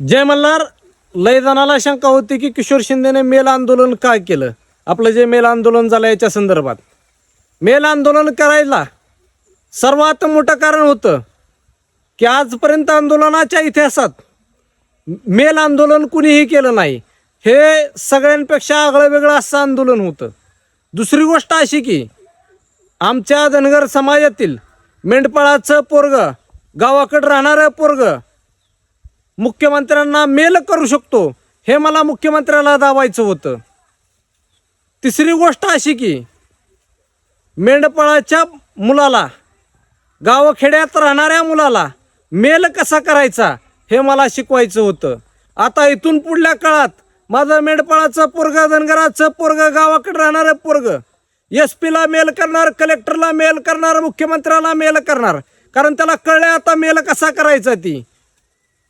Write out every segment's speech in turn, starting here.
जय मल्हार लय जणाला शंका होती की किशोर शिंदेने मेल आंदोलन का केलं? आपलं जे मेल आंदोलन झालं याच्या संदर्भात. मेल आंदोलन करायला सर्वात मोठं कारण होतं की आजपर्यंत आंदोलनाच्या इतिहासात मेल आंदोलन कुणीही केलं नाही. हे सगळ्यांपेक्षा आगळं वेगळं असं आंदोलन होतं. दुसरी गोष्ट अशी की आमच्या धनगर समाजातील मेंढपाळाचं पोरग गावाकडं राहणारं पोरग मुख्यमंत्र्यांना मेल करू शकतो. हे मला मुख्यमंत्र्याला दावायचं होतं. तिसरी गोष्ट अशी की मेंढपाळाच्या मुलाला गावखेड्यात राहणाऱ्या मुलाला मेल कसा करायचा हे मला शिकवायचं होतं. आता इथून पुढल्या काळात माझं मेंढपाळाचं पोरग धनगराचं पोरग गावाकडे राहणारं पोरग एस पीला मेल करणार कलेक्टरला मेल करणार मुख्यमंत्र्याला मेल करणार. कारण त्याला कळलं आता मेल कसा करायचा ती.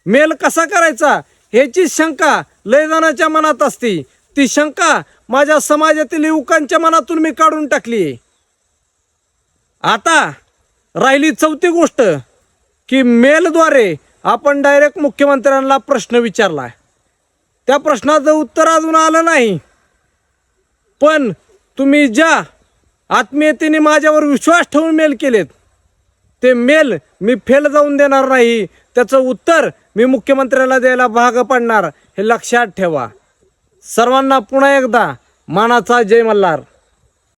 मेल कसा करायचा ह्याची शंका लय मनात असते. ती शंका माझ्या समाजातील युवकांच्या मनातून मी काढून टाकली. आता राहिली चौथी गोष्ट की मेलद्वारे आपण डायरेक्ट मुख्यमंत्र्यांना प्रश्न विचारला. त्या प्रश्नाचं उत्तर अजून आलं नाही. पण तुम्ही ज्या आत्मीयतेने माझ्यावर विश्वास ठेवून मेल केलेत ते मेल मी फेल जाऊन देणार नाही. त्याचं उत्तर मी मुख्यमंत्र्याला द्यायला भाग पडणार. हे लक्षात ठेवा. सर्वांना पुन्हा एकदा मानाचा जय मल्हार.